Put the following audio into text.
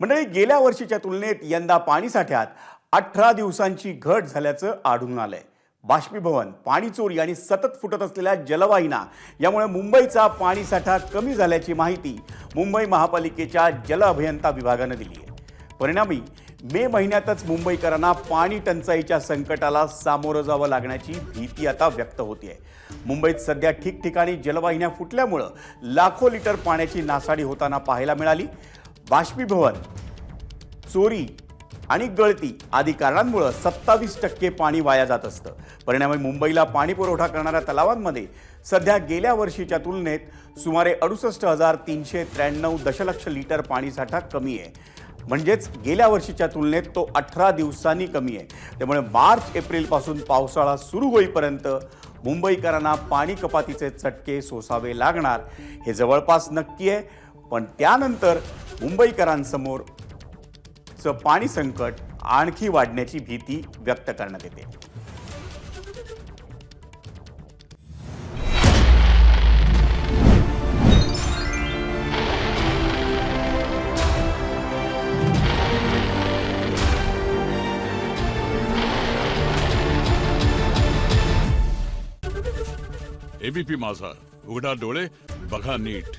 मंडळी गेल्या वर्षीच्या तुलनेत यंदा पाणीसाठ्यात अठरा दिवसांची घट झाल्याचं आढळून आलंय. बाष्पीभवन पाणी चोरी आणि सतत फुटत असलेल्या जलवाहिना यामुळे मुंबईचा पाणीसाठा कमी झाल्याची माहिती मुंबई महापालिकेच्या जल अभियंता विभागानं दिली आहे. परिणामी मे महिन्यातच मुंबईकरांना पाणी टंचाईच्या संकटाला सामोरं जावं लागण्याची भीती आता व्यक्त होतीये. मुंबईत सध्या ठिकठिकाणी जलवाहिन्या फुटल्यामुळं लाखो लिटर पाण्याची नासाडी होताना पाहायला मिळाली. बाष्पीभवन चोरी आणि गळती आदी कारणांमुळं सत्तावीस टक्के पाणी वाया जात असतं. परिणामी मुंबईला पाणी पुरवठा करणाऱ्या तलावांमध्ये सध्या गेल्या वर्षीच्या तुलनेत सुमारे अडुसष्ट हजार तीनशे त्र्याण्णव दशलक्ष लिटर पाणीसाठा कमी आहे. म्हणजेच गेल्या वर्षीच्या तुलनेत तो अठरा दिवसांनी कमी आहे. त्यामुळे मार्च एप्रिलपासून पावसाळा सुरू होईपर्यंत मुंबईकरांना पाणी कपातीचे चटके सोसावे लागणार हे जवळपास नक्की आहे. पण त्यानंतर मुंबईकरांसमोर चं पाणी संकट आणखी वाढण्याची भीती व्यक्त करण्यात येते. एबीपी माझा. उघडा डोळे बघा नीट.